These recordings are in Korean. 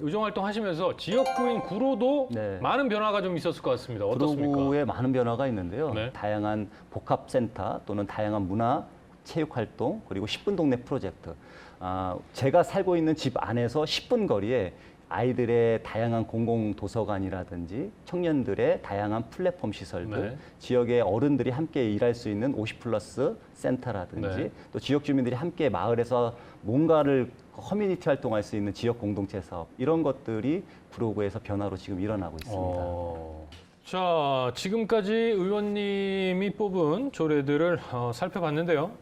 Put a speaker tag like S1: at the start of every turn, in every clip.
S1: 의정 활동 하시면서 지역구인 구로도
S2: 네.
S1: 많은 변화가 좀 있었을 것 같습니다. 어떻습니까?
S2: 구로구에 많은 변화가 있는데요.
S1: 네.
S2: 다양한 복합센터 또는 다양한 문화 체육 활동 그리고 10분 동네 프로젝트. 아, 제가 살고 있는 집 안에서 10분 거리에 아이들의 다양한 공공 도서관이라든지 청년들의 다양한 플랫폼 시설들,
S1: 네.
S2: 지역의 어른들이 함께 일할 수 있는 50 플러스 센터라든지
S1: 네.
S2: 또 지역 주민들이 함께 마을에서 뭔가를 커뮤니티 활동할 수 있는 지역 공동체 사업 이런 것들이 구로구에서 변화로 지금 일어나고 있습니다.
S1: 어... 자, 지금까지 의원님이 뽑은 조례들을 어, 살펴봤는데요.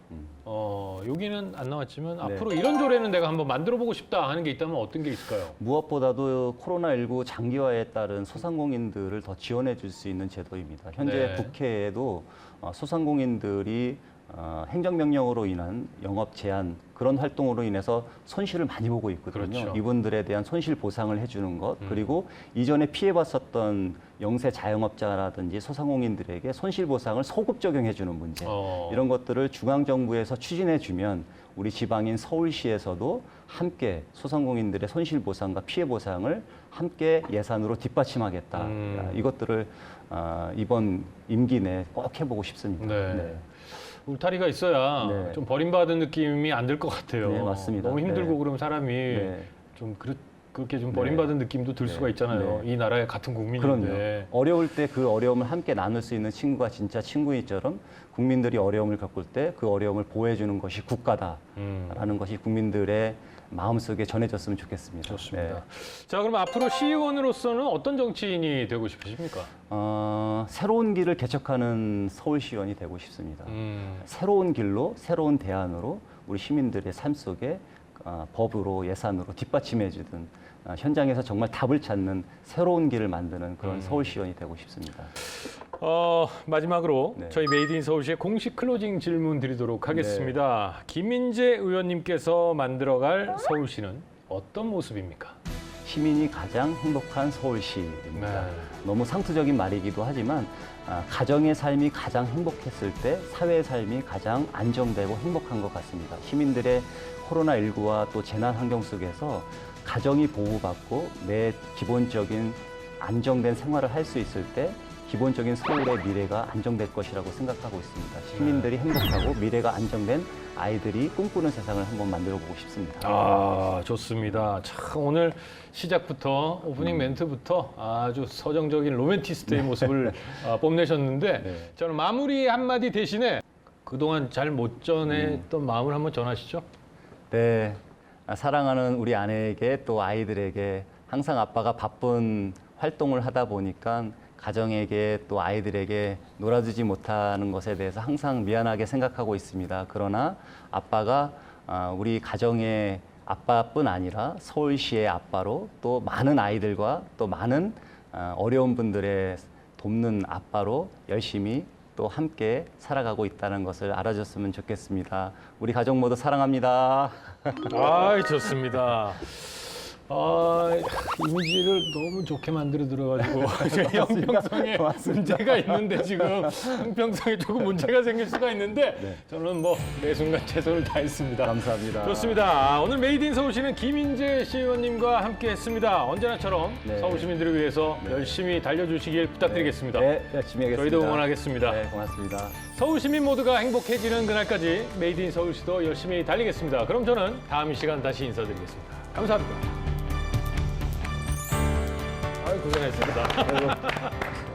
S1: 어, 여기는 안 나왔지만
S2: 네.
S1: 앞으로 이런 조례는 내가 한번 만들어 보고 싶다 하는 게 있다면 어떤 게 있을까요?
S2: 무엇보다도 코로나19 장기화에 따른 소상공인들을 더 지원해 줄 수 있는 제도입니다. 현재
S1: 네.
S2: 국회에도 어, 소상공인들이 어, 행정명령으로 인한 영업 제한 그런 활동으로 인해서 손실을 많이 보고 있거든요.
S1: 그렇죠.
S2: 이분들에 대한 손실 보상을 해주는 것
S1: 음.
S2: 그리고 이전에 피해봤었던 영세 자영업자라든지 소상공인들에게 손실 보상을 소급 적용해주는 문제
S1: 어.
S2: 이런 것들을 중앙 정부에서 추진해 주면 우리 지방인 서울시에서도 함께 소상공인들의 손실 보상과 피해 보상을 함께 예산으로 뒷받침하겠다.
S1: 음.
S2: 이것들을 어, 이번 임기 내에 꼭 해보고 싶습니다.
S1: 네. 울타리가 있어야
S2: 네.
S1: 좀 버림받은 느낌이 안 들 것 같아요.
S2: 네, 맞습니다.
S1: 너무 힘들고
S2: 네.
S1: 그러면 사람이
S2: 네.
S1: 좀 그렇, 그렇게 좀 버림받은 느낌도 들
S2: 네.
S1: 수가 있잖아요.
S2: 네.
S1: 이 나라의 같은
S2: 그럼요.
S1: 국민인데.
S2: 어려울 때 그 어려움을 함께 나눌 수 있는 친구가 진짜 친구이처럼 국민들이 어려움을 겪을 때 그 어려움을 보호해주는 것이 국가다라는
S1: 음,
S2: 것이 국민들의 마음속에 전해졌으면 좋겠습니다.
S1: 좋습니다.
S2: 네.
S1: 자, 그럼 앞으로 시의원으로서는 어떤 정치인이 되고 싶으십니까?
S2: 어, 새로운 길을 개척하는 서울시의원이 되고 싶습니다.
S1: 음,
S2: 새로운 길로 새로운 대안으로 우리 시민들의 삶 속에 어, 법으로 예산으로 뒷받침해주든 어, 현장에서 정말 답을 찾는 새로운 길을 만드는 그런
S1: 음.
S2: 서울시의원이 되고 싶습니다.
S1: 어, 마지막으로
S2: 네.
S1: 저희 메이드 인 서울시의 공식 클로징 질문 드리도록 하겠습니다.
S2: 네.
S1: 김인재 의원님께서 만들어갈 서울시는 어떤 모습입니까?
S2: 시민이 가장 행복한 서울시입니다.
S1: 네.
S2: 너무 상투적인 말이기도 하지만 아, 가정의 삶이 가장 행복했을 때 사회의 삶이 가장 안정되고 행복한 것 같습니다. 시민들의 코로나19와 또 재난 환경 속에서 가정이 보호받고 내 기본적인 안정된 생활을 할 수 있을 때 기본적인 서울의 미래가 안정될 것이라고 생각하고 있습니다. 시민들이 행복하고 미래가 안정된 아이들이 꿈꾸는 세상을 한번 만들어 보고 싶습니다.
S1: 아, 좋습니다. 참 오늘 시작부터 오프닝
S2: 음.
S1: 멘트부터 아주 서정적인 로맨티스트의 모습을 아, 뽐내셨는데
S2: 네.
S1: 저는 마무리 한마디 대신에 그동안 잘못
S2: 음.
S1: 전했던 마음을 한번 전하시죠.
S2: 네. 아, 사랑하는 우리 아내에게 또 아이들에게 항상 아빠가 바쁜 활동을 하다 보니까 가정에게 또 아이들에게 놀아주지 못하는 것에 대해서 항상 미안하게 생각하고 있습니다. 그러나 아빠가 아, 우리 가정의 아빠뿐 아니라 서울시의 아빠로 또 많은 아이들과 또 많은 아, 어려운 분들의 돕는 아빠로 열심히 또 함께 살아가고 있다는 것을 알아줬으면 좋겠습니다. 우리 가족 모두 사랑합니다.
S1: 아, 좋습니다. 아, 이미지를 너무 좋게 만들어 들어가지고 제 형평성에 문제가 있는데 지금 형평성에 조금 문제가 생길 수가 있는데
S2: 네.
S1: 저는 뭐 매 순간 최선을 다했습니다.
S2: 감사합니다.
S1: 좋습니다. 아, 오늘 메이드 인 서울시는 김인재 시의원님과 함께했습니다. 언제나처럼
S2: 네.
S1: 서울 시민들을 위해서 열심히 달려주시길 부탁드리겠습니다.
S2: 네, 열심히 하겠습니다.
S1: 저희도 응원하겠습니다.
S2: 네, 고맙습니다.
S1: 서울 시민 모두가 행복해지는 그날까지 메이드 인 서울시도 열심히 달리겠습니다. 그럼 저는 다음 이 시간 다시 인사드리겠습니다. 감사합니다. 아유, 고생했습니다.